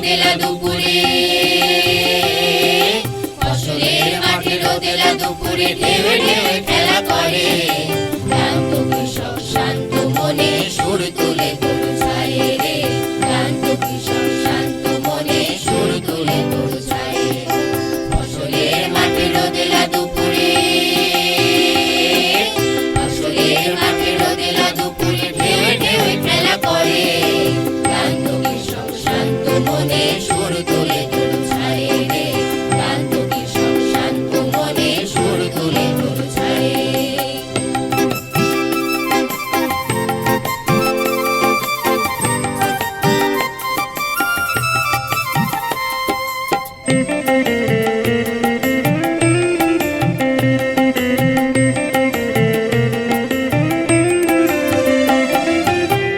রোদেলা দুপুরে। ফসলের মাঠে রোদেলা দুপুরে ঢেউ ঢেউ খেলা করে। ক্লান্ত কৃষক, শান্ত মনে সুর তুলে গরু ছায়ে রে। ক্লান্ত কৃষক, শান্ত মনে সুর তুলে গরু ছায়ে ফসলের মাঠে রোদেলা দুপুরে। ফসলের মাঠে রোদেলা দুপুরে ঢেউ ঢেউ খেলা করে।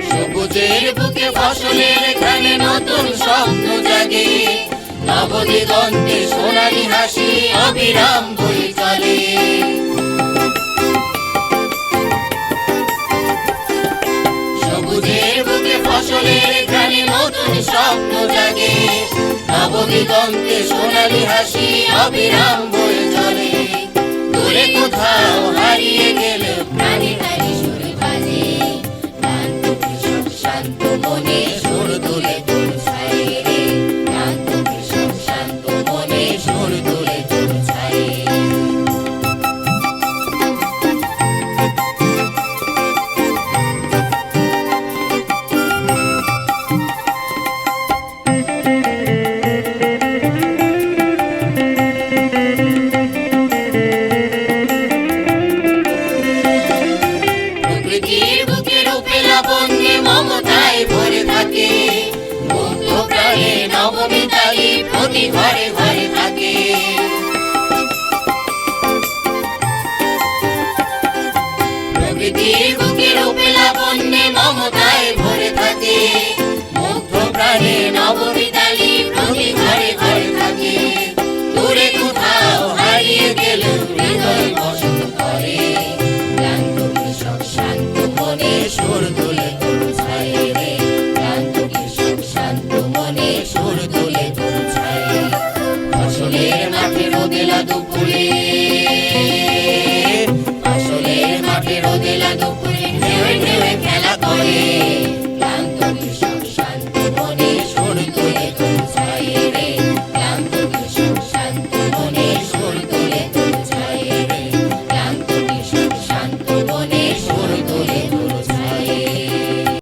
সবুজের বুকে ফসলের এখানে নতুন স্বপ্ন জাগে। নবদিগন্তে সোনালি হাসি, অবিরাম বই চলে। সবুজের বুকে ফসলের নতুন স্বপ্ন জাগে। নবদিগন্তে সোনালি হাসি অবিরাম বই চলে। দূরে কোথাও হারিয়ে গেল প্রাণে নবমিতালি প্রতি ঘরে ঘরে থাকে। প্রকৃতির বুকে রূপে বন্যে মমতায় ভরে থাকে। শান্ত মনে